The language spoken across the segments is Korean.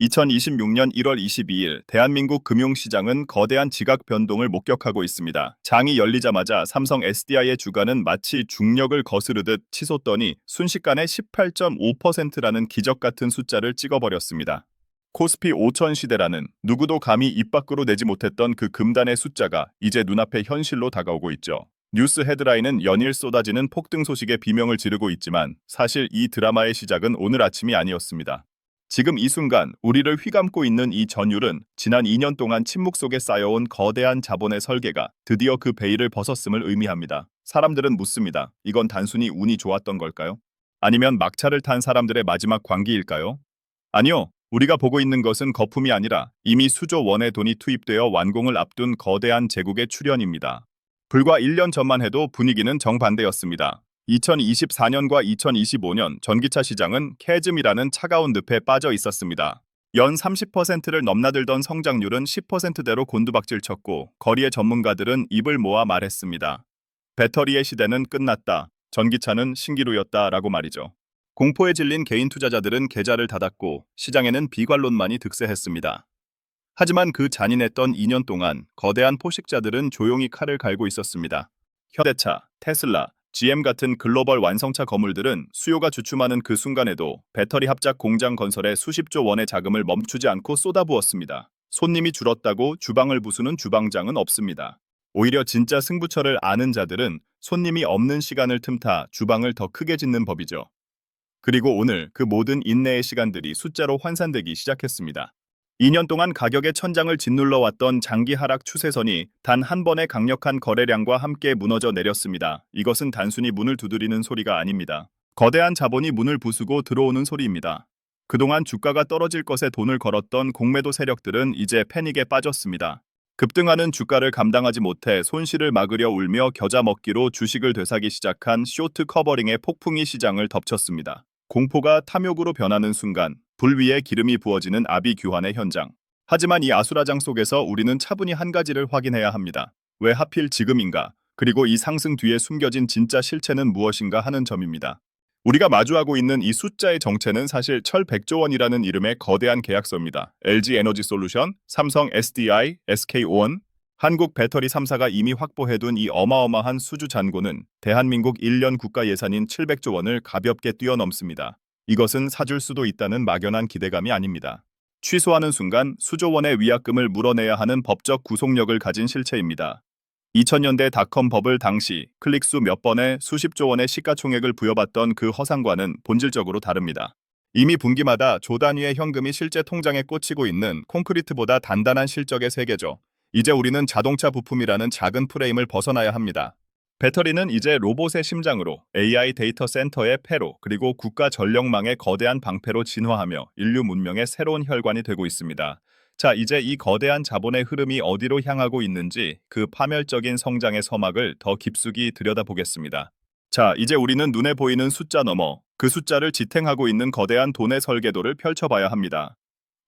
2026년 1월 22일 대한민국 금융시장은 거대한 지각 변동을 목격하고 있습니다. 장이 열리자마자 삼성 SDI의 주가는 마치 중력을 거스르듯 치솟더니 순식간에 18.5%라는 기적 같은 숫자를 찍어버렸습니다. 코스피 5천 시대라는 누구도 감히 입 밖으로 내지 못했던 그 금단의 숫자가 이제 눈앞에 현실로 다가오고 있죠. 뉴스 헤드라인은 연일 쏟아지는 폭등 소식에 비명을 지르고 있지만 사실 이 드라마의 시작은 오늘 아침이 아니었습니다. 지금 이 순간 우리를 휘감고 있는 이 전율은 지난 2년 동안 침묵 속에 쌓여온 거대한 자본의 설계가 드디어 그 베일을 벗었음을 의미합니다. 사람들은 묻습니다. 이건 단순히 운이 좋았던 걸까요? 아니면 막차를 탄 사람들의 마지막 광기일까요? 아니요. 우리가 보고 있는 것은 거품이 아니라 이미 수조 원의 돈이 투입되어 완공을 앞둔 거대한 제국의 출현입니다. 불과 1년 전만 해도 분위기는 정반대였습니다. 2024년과 2025년 전기차 시장은 캐즘이라는 차가운 늪에 빠져 있었습니다. 연 30%를 넘나들던 성장률은 10%대로 곤두박질 쳤고 거리의 전문가들은 입을 모아 말했습니다. 배터리의 시대는 끝났다. 전기차는 신기루였다 라고 말이죠. 공포에 질린 개인 투자자들은 계좌를 닫았고 시장에는 비관론만이 득세했습니다. 하지만 그 잔인했던 2년 동안 거대한 포식자들은 조용히 칼을 갈고 있었습니다. 현대차, 테슬라, GM 같은 글로벌 완성차 거물들은 수요가 주춤하는 그 순간에도 배터리 합작 공장 건설에 수십조 원의 자금을 멈추지 않고 쏟아부었습니다. 손님이 줄었다고 주방을 부수는 주방장은 없습니다. 오히려 진짜 승부처를 아는 자들은 손님이 없는 시간을 틈타 주방을 더 크게 짓는 법이죠. 그리고 오늘 그 모든 인내의 시간들이 숫자로 환산되기 시작했습니다. 2년 동안 가격의 천장을 짓눌러 왔던 장기 하락 추세선이 단 한 번의 강력한 거래량과 함께 무너져 내렸습니다. 이것은 단순히 문을 두드리는 소리가 아닙니다. 거대한 자본이 문을 부수고 들어오는 소리입니다. 그동안 주가가 떨어질 것에 돈을 걸었던 공매도 세력들은 이제 패닉에 빠졌습니다. 급등하는 주가를 감당하지 못해 손실을 막으려 울며 겨자 먹기로 주식을 되사기 시작한 쇼트 커버링의 폭풍이 시장을 덮쳤습니다. 공포가 탐욕으로 변하는 순간 불 위에 기름이 부어지는 아비 규환의 현장. 하지만 이 아수라장 속에서 우리는 차분히 한 가지를 확인해야 합니다. 왜 하필 지금인가? 그리고 이 상승 뒤에 숨겨진 진짜 실체는 무엇인가 하는 점입니다. 우리가 마주하고 있는 이 숫자의 정체는 사실 철 100조 원이라는 이름의 거대한 계약서입니다. LG 에너지 솔루션, 삼성 SDI, SK온, 한국 배터리 3사가 이미 확보해둔 이 어마어마한 수주 잔고는 대한민국 1년 국가 예산인 700조 원을 가볍게 뛰어넘습니다. 이것은 사줄 수도 있다는 막연한 기대감이 아닙니다. 취소하는 순간 수조 원의 위약금을 물어내야 하는 법적 구속력을 가진 실체입니다. 2000년대 닷컴 버블 당시 클릭수 몇 번에 수십조 원의 시가총액을 부여받던 그 허상과는 본질적으로 다릅니다. 이미 분기마다 조 단위의 현금이 실제 통장에 꽂히고 있는 콘크리트보다 단단한 실적의 세계죠. 이제 우리는 자동차 부품이라는 작은 프레임을 벗어나야 합니다. 배터리는 이제 로봇의 심장으로 AI 데이터 센터의 폐로 그리고 국가 전력망의 거대한 방패로 진화하며 인류 문명의 새로운 혈관이 되고 있습니다. 자, 이제 이 거대한 자본의 흐름이 어디로 향하고 있는지 그 파멸적인 성장의 서막을 더 깊숙이 들여다보겠습니다. 자, 이제 우리는 눈에 보이는 숫자 넘어 그 숫자를 지탱하고 있는 거대한 돈의 설계도를 펼쳐봐야 합니다.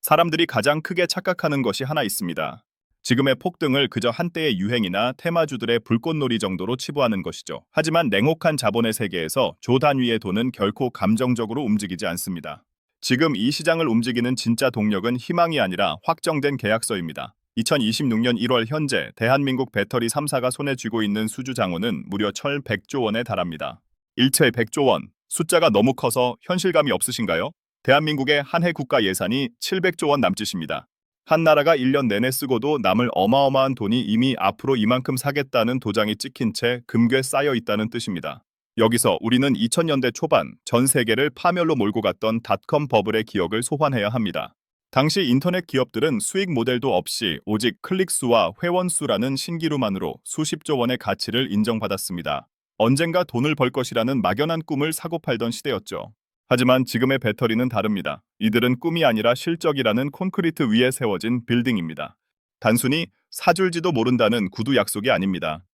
사람들이 가장 크게 착각하는 것이 하나 있습니다. 지금의 폭등을 그저 한때의 유행이나 테마주들의 불꽃놀이 정도로 치부하는 것이죠. 하지만 냉혹한 자본의 세계에서 조 단위의 돈은 결코 감정적으로 움직이지 않습니다. 지금 이 시장을 움직이는 진짜 동력은 희망이 아니라 확정된 계약서입니다. 2026년 1월 현재 대한민국 배터리 3사가 손에 쥐고 있는 수주 장원은 무려 철 100조 원에 달합니다. 일체 100조 원, 숫자가 너무 커서 현실감이 없으신가요? 대한민국의 한 해 국가 예산이 700조 원 남짓입니다. 한 나라가 1년 내내 쓰고도 남을 어마어마한 돈이 이미 앞으로 이만큼 사겠다는 도장이 찍힌 채 금괴 쌓여 있다는 뜻입니다. 여기서 우리는 2000년대 초반 전 세계를 파멸로 몰고 갔던 닷컴 버블의 기억을 소환해야 합니다. 당시 인터넷 기업들은 수익 모델도 없이 오직 클릭 수와 회원 수라는 신기루만으로 수십조 원의 가치를 인정받았습니다. 언젠가 돈을 벌 것이라는 막연한 꿈을 사고 팔던 시대였죠. 하지만 지금의 배터리는 다릅니다. 이들은 꿈이 아니라 실적이라는 콘크리트 위에 세워진 빌딩입니다. 단순히 사줄지도 모른다는 구두 약속이 아닙니다.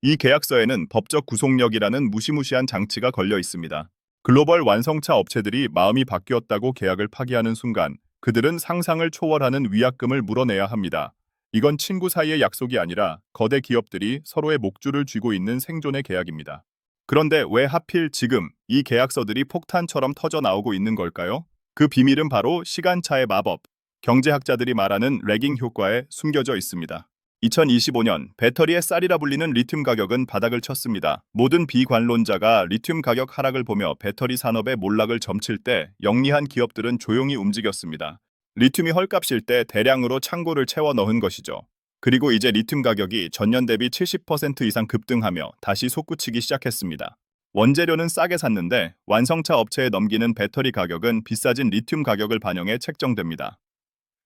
이 계약서에는 법적 구속력이라는 무시무시한 장치가 걸려 있습니다. 글로벌 완성차 업체들이 마음이 바뀌었다고 계약을 파기하는 순간 그들은 상상을 초월하는 위약금을 물어내야 합니다. 이건 친구 사이의 약속이 아니라 거대 기업들이 서로의 목줄을 쥐고 있는 생존의 계약입니다. 그런데 왜 하필 지금 이 계약서들이 폭탄처럼 터져 나오고 있는 걸까요? 그 비밀은 바로 시간차의 마법, 경제학자들이 말하는 레깅 효과에 숨겨져 있습니다. 2025년 배터리의 쌀이라 불리는 리튬 가격은 바닥을 쳤습니다. 모든 비관론자가 리튬 가격 하락을 보며 배터리 산업의 몰락을 점칠 때 영리한 기업들은 조용히 움직였습니다. 리튬이 헐값일 때 대량으로 창고를 채워 넣은 것이죠. 그리고 이제 리튬 가격이 전년 대비 70% 이상 급등하며 다시 솟구치기 시작했습니다. 원재료는 싸게 샀는데 완성차 업체에 넘기는 배터리 가격은 비싸진 리튬 가격을 반영해 책정됩니다.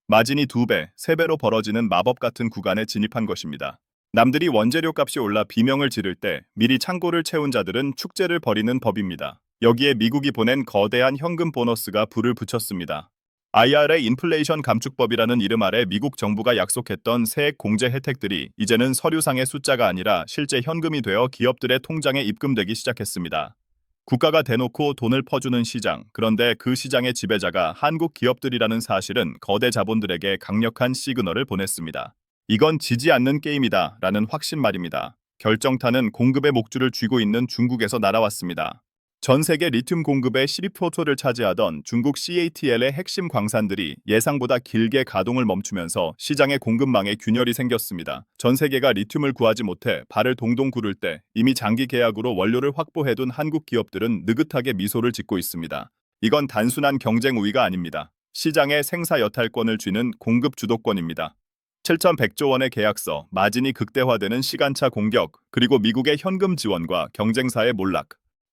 마진이 두 배, 세 배로 벌어지는 마법 같은 구간에 진입한 것입니다. 남들이 원재료 값이 올라 비명을 지를 때 미리 창고를 채운 자들은 축제를 벌이는 법입니다. 여기에 미국이 보낸 거대한 현금 보너스가 불을 붙였습니다. IRA 인플레이션 감축법이라는 이름 아래 미국 정부가 약속했던 세액 공제 혜택들이 이제는 서류상의 숫자가 아니라 실제 현금이 되어 기업들의 통장에 입금되기 시작했습니다. 국가가 대놓고 돈을 퍼주는 시장, 그런데 그 시장의 지배자가 한국 기업들이라는 사실은 거대 자본들에게 강력한 시그널을 보냈습니다. 이건 지지 않는 게임이다 라는 확신 말입니다. 결정타는 공급의 목줄을 쥐고 있는 중국에서 날아왔습니다. 전 세계 리튬 공급의 12%를 차지하던 중국 CATL의 핵심 광산들이 예상보다 길게 가동을 멈추면서 시장의 공급망에 균열이 생겼습니다. 전 세계가 리튬을 구하지 못해 발을 동동 구를 때 이미 장기 계약으로 원료를 확보해둔 한국 기업들은 느긋하게 미소를 짓고 있습니다. 이건 단순한 경쟁 우위가 아닙니다. 시장의 생사 여탈권을 쥐는 공급 주도권입니다. 7,100조 원의 계약서, 마진이 극대화되는 시간차 공격, 그리고 미국의 현금 지원과 경쟁사의 몰락.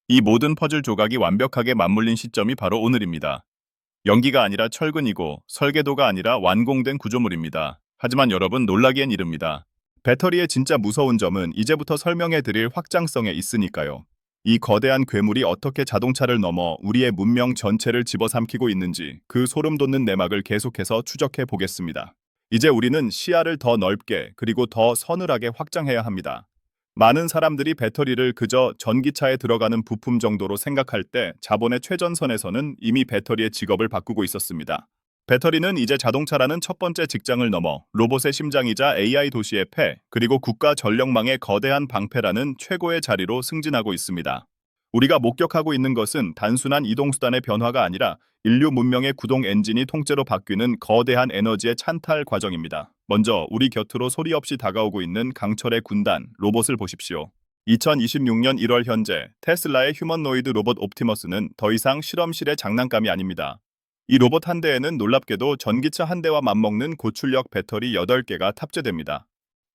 이 모든 퍼즐 조각이 완벽하게 맞물린 시점이 바로 오늘입니다. 연기가 아니라 철근이고 설계도가 아니라 완공된 구조물입니다. 하지만 여러분 놀라기엔 이릅니다. 배터리의 진짜 무서운 점은 이제부터 설명해 드릴 확장성에 있으니까요. 이 거대한 괴물이 어떻게 자동차를 넘어 우리의 문명 전체를 집어삼키고 있는지 그 소름 돋는 내막을 계속해서 추적해 보겠습니다. 이제 우리는 시야를 더 넓게 그리고 더 서늘하게 확장해야 합니다. 많은 사람들이 배터리를 그저 전기차에 들어가는 부품 정도로 생각할 때 자본의 최전선에서는 이미 배터리의 직업을 바꾸고 있었습니다. 배터리는 이제 자동차라는 첫 번째 직장을 넘어 로봇의 심장이자 AI 도시의 폐, 그리고 국가 전력망의 거대한 방패라는 최고의 자리로 승진하고 있습니다. 우리가 목격하고 있는 것은 단순한 이동수단의 변화가 아니라 인류 문명의 구동 엔진이 통째로 바뀌는 거대한 에너지의 찬탈 과정입니다. 먼저 우리 곁으로 소리 없이 다가오고 있는 강철의 군단, 로봇을 보십시오. 2026년 1월 현재 테슬라의 휴먼노이드 로봇 옵티머스는 더 이상 실험실의 장난감이 아닙니다. 이 로봇 한 대에는 놀랍게도 전기차 한 대와 맞먹는 고출력 배터리 8개가 탑재됩니다.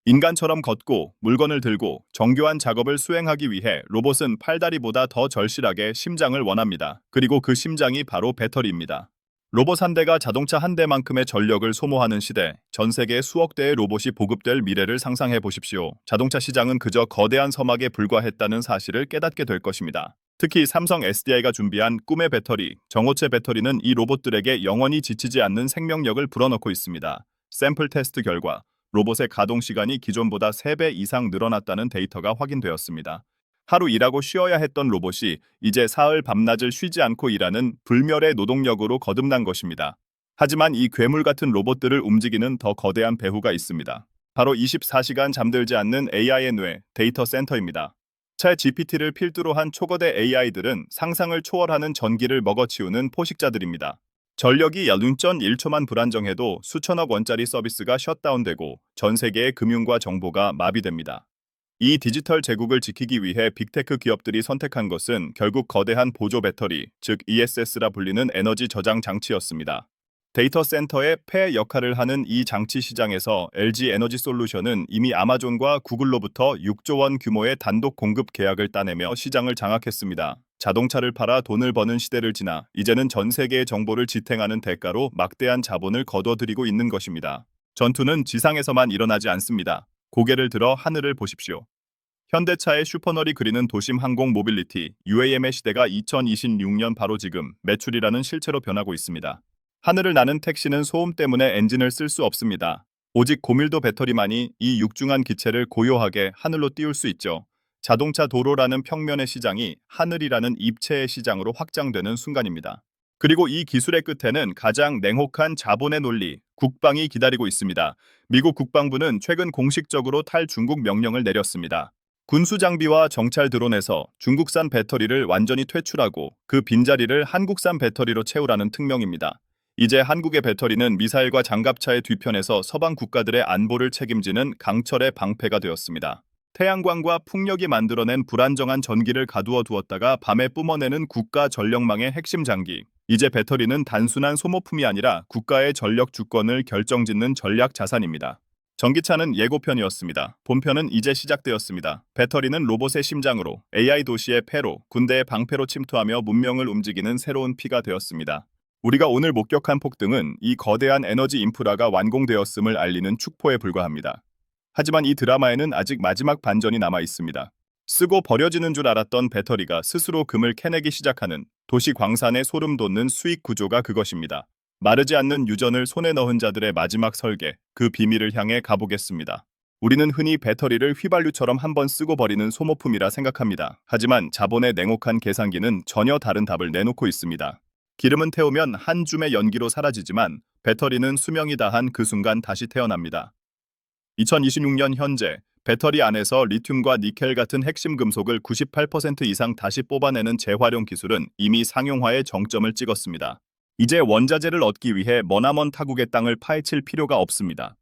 인간처럼 걷고 물건을 들고 정교한 작업을 수행하기 위해 로봇은 팔다리보다 더 절실하게 심장을 원합니다. 그리고 그 심장이 바로 배터리입니다. 로봇 한 대가 자동차 한 대만큼의 전력을 소모하는 시대, 전 세계 수억 대의 로봇이 보급될 미래를 상상해 보십시오. 자동차 시장은 그저 거대한 서막에 불과했다는 사실을 깨닫게 될 것입니다. 특히 삼성 SDI가 준비한 꿈의 배터리, 정호체 배터리는 이 로봇들에게 영원히 지치지 않는 생명력을 불어넣고 있습니다. 샘플 테스트 결과 로봇의 가동 시간이 기존보다 3배 이상 늘어났다는 데이터가 확인되었습니다. 하루 일하고 쉬어야 했던 로봇이 이제 사흘 밤낮을 쉬지 않고 일하는 불멸의 노동력으로 거듭난 것입니다. 하지만 이 괴물 같은 로봇들을 움직이는 더 거대한 배후가 있습니다. 바로 24시간 잠들지 않는 AI의 뇌, 데이터 센터입니다. 차 GPT를 필두로 한 초거대 AI들은 상상을 초월하는 전기를 먹어치우는 포식자들입니다. 전력이 얄눈전 1초만 불안정해도 수천억 원짜리 서비스가 셧다운되고 전 세계의 금융과 정보가 마비됩니다. 이 디지털 제국을 지키기 위해 빅테크 기업들이 선택한 것은 결국 거대한 보조 배터리, 즉 ESS라 불리는 에너지 저장 장치였습니다. 데이터 센터의 폐 역할을 하는 이 장치 시장에서 LG 에너지 솔루션은 이미 아마존과 구글로부터 6조 원 규모의 단독 공급 계약을 따내며 시장을 장악했습니다. 자동차를 팔아 돈을 버는 시대를 지나 이제는 전 세계의 정보를 지탱하는 대가로 막대한 자본을 거둬들이고 있는 것입니다. 전투는 지상에서만 일어나지 않습니다. 고개를 들어 하늘을 보십시오. 현대차의 슈퍼널이 그리는 도심 항공 모빌리티 UAM의 시대가 2026년 바로 지금 매출이라는 실체로 변하고 있습니다. 하늘을 나는 택시는 소음 때문에 엔진을 쓸 수 없습니다. 오직 고밀도 배터리만이 이 육중한 기체를 고요하게 하늘로 띄울 수 있죠. 자동차 도로라는 평면의 시장이 하늘이라는 입체의 시장으로 확장되는 순간입니다. 그리고 이 기술의 끝에는 가장 냉혹한 자본의 논리, 국방이 기다리고 있습니다. 미국 국방부는 최근 공식적으로 탈중국 명령을 내렸습니다. 군수 장비와 정찰 드론에서 중국산 배터리를 완전히 퇴출하고 그 빈자리를 한국산 배터리로 채우라는 특명입니다. 이제 한국의 배터리는 미사일과 장갑차의 뒤편에서 서방 국가들의 안보를 책임지는 강철의 방패가 되었습니다. 태양광과 풍력이 만들어낸 불안정한 전기를 가두어 두었다가 밤에 뿜어내는 국가 전력망의 핵심 장기. 이제 배터리는 단순한 소모품이 아니라 국가의 전력 주권을 결정짓는 전략 자산입니다. 전기차는 예고편이었습니다. 본편은 이제 시작되었습니다. 배터리는 로봇의 심장으로, AI 도시의 폐로, 군대의 방패로 침투하며 문명을 움직이는 새로운 피가 되었습니다. 우리가 오늘 목격한 폭등은 이 거대한 에너지 인프라가 완공되었음을 알리는 축포에 불과합니다. 하지만 이 드라마에는 아직 마지막 반전이 남아 있습니다. 쓰고 버려지는 줄 알았던 배터리가 스스로 금을 캐내기 시작하는 도시 광산의 소름 돋는 수익 구조가 그것입니다. 마르지 않는 유전을 손에 넣은 자들의 마지막 설계, 그 비밀을 향해 가보겠습니다. 우리는 흔히 배터리를 휘발유처럼 한 번 쓰고 버리는 소모품이라 생각합니다. 하지만 자본의 냉혹한 계산기는 전혀 다른 답을 내놓고 있습니다. 기름은 태우면 한 줌의 연기로 사라지지만 배터리는 수명이 다한 그 순간 다시 태어납니다. 2026년 현재 배터리 안에서 리튬과 니켈 같은 핵심 금속을 98% 이상 다시 뽑아내는 재활용 기술은 이미 상용화의 정점을 찍었습니다. 이제 원자재를 얻기 위해 머나먼 타국의 땅을 파헤칠 필요가 없습니다.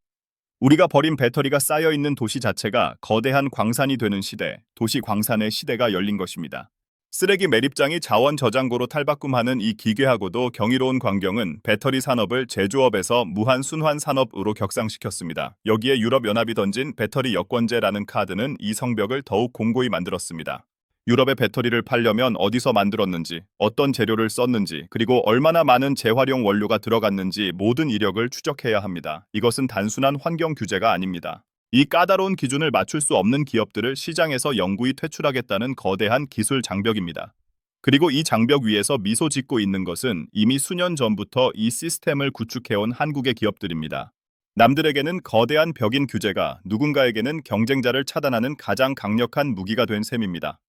우리가 버린 배터리가 쌓여 있는 도시 자체가 거대한 광산이 되는 시대, 도시 광산의 시대가 열린 것입니다. 쓰레기 매립장이 자원 저장고로 탈바꿈하는 이 기괴하고도 경이로운 광경은 배터리 산업을 제조업에서 무한 순환 산업으로 격상시켰습니다. 여기에 유럽연합이 던진 배터리 여권제라는 카드는 이 성벽을 더욱 공고히 만들었습니다. 유럽의 배터리를 팔려면 어디서 만들었는지, 어떤 재료를 썼는지, 그리고 얼마나 많은 재활용 원료가 들어갔는지 모든 이력을 추적해야 합니다. 이것은 단순한 환경 규제가 아닙니다. 이 까다로운 기준을 맞출 수 없는 기업들을 시장에서 영구히 퇴출하겠다는 거대한 기술 장벽입니다. 그리고 이 장벽 위에서 미소 짓고 있는 것은 이미 수년 전부터 이 시스템을 구축해온 한국의 기업들입니다. 남들에게는 거대한 벽인 규제가 누군가에게는 경쟁자를 차단하는 가장 강력한 무기가 된 셈입니다.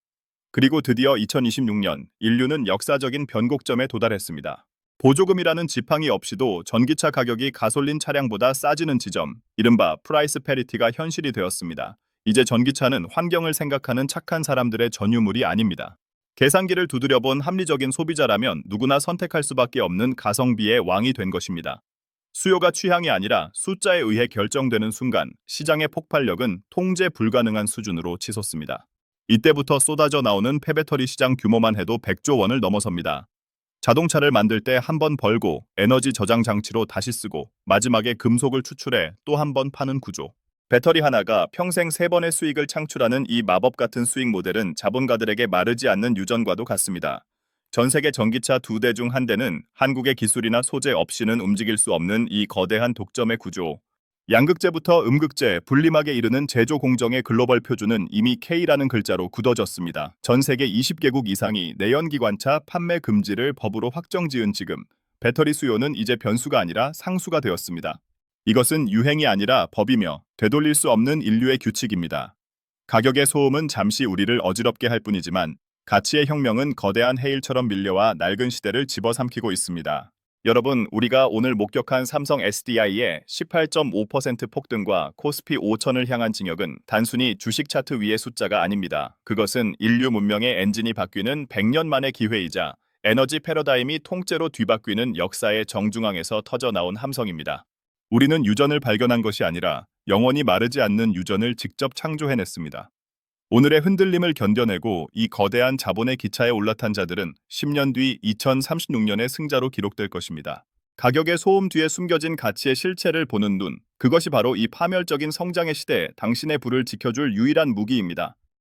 그리고 드디어 2026년 인류는 역사적인 변곡점에 도달했습니다. 보조금이라는 지팡이 없이도 전기차 가격이 가솔린 차량보다 싸지는 지점, 이른바 프라이스 페리티가 현실이 되었습니다. 이제 전기차는 환경을 생각하는 착한 사람들의 전유물이 아닙니다. 계산기를 두드려본 합리적인 소비자라면 누구나 선택할 수밖에 없는 가성비의 왕이 된 것입니다. 수요가 취향이 아니라 숫자에 의해 결정되는 순간 시장의 폭발력은 통제 불가능한 수준으로 치솟습니다. 이때부터 쏟아져 나오는 폐배터리 시장 규모만 해도 100조 원을 넘어섭니다. 자동차를 만들 때 한 번 벌고 에너지 저장 장치로 다시 쓰고 마지막에 금속을 추출해 또 한 번 파는 구조. 배터리 하나가 평생 세 번의 수익을 창출하는 이 마법 같은 수익 모델은 자본가들에게 마르지 않는 유전과도 같습니다. 전 세계 전기차 두 대 중 한 대는 한국의 기술이나 소재 없이는 움직일 수 없는 이 거대한 독점의 구조. 양극재부터 음극재, 분림하게 이르는 제조 공정의 글로벌 표준은 이미 K라는 글자로 굳어졌습니다. 전 세계 20개국 이상이 내연기관차 판매 금지를 법으로 확정 지은 지금 배터리 수요는 이제 변수가 아니라 상수가 되었습니다. 이것은 유행이 아니라 법이며 되돌릴 수 없는 인류의 규칙입니다. 가격의 소음은 잠시 우리를 어지럽게 할 뿐이지만 가치의 혁명은 거대한 해일처럼 밀려와 낡은 시대를 집어삼키고 있습니다. 여러분, 우리가 오늘 목격한 삼성 SDI의 18.5% 폭등과 코스피 5천을 향한 진역은 단순히 주식 차트 위의 숫자가 아닙니다. 그것은 인류 문명의 엔진이 바뀌는 100년 만의 기회이자 에너지 패러다임이 통째로 뒤바뀌는 역사의 정중앙에서 터져나온 함성입니다. 우리는 유전을 발견한 것이 아니라 영원히 마르지 않는 유전을 직접 창조해냈습니다. 오늘의 흔들림을 견뎌내고 이 거대한 자본의 기차에 올라탄 자들은 10년 뒤 2036년의 승자로 기록될 것입니다. 가격의 소음 뒤에 숨겨진 가치의 실체를 보는 눈, 그것이 바로 이 파멸적인 성장의 시대에 당신의 불을 지켜줄 유일한 무기입니다.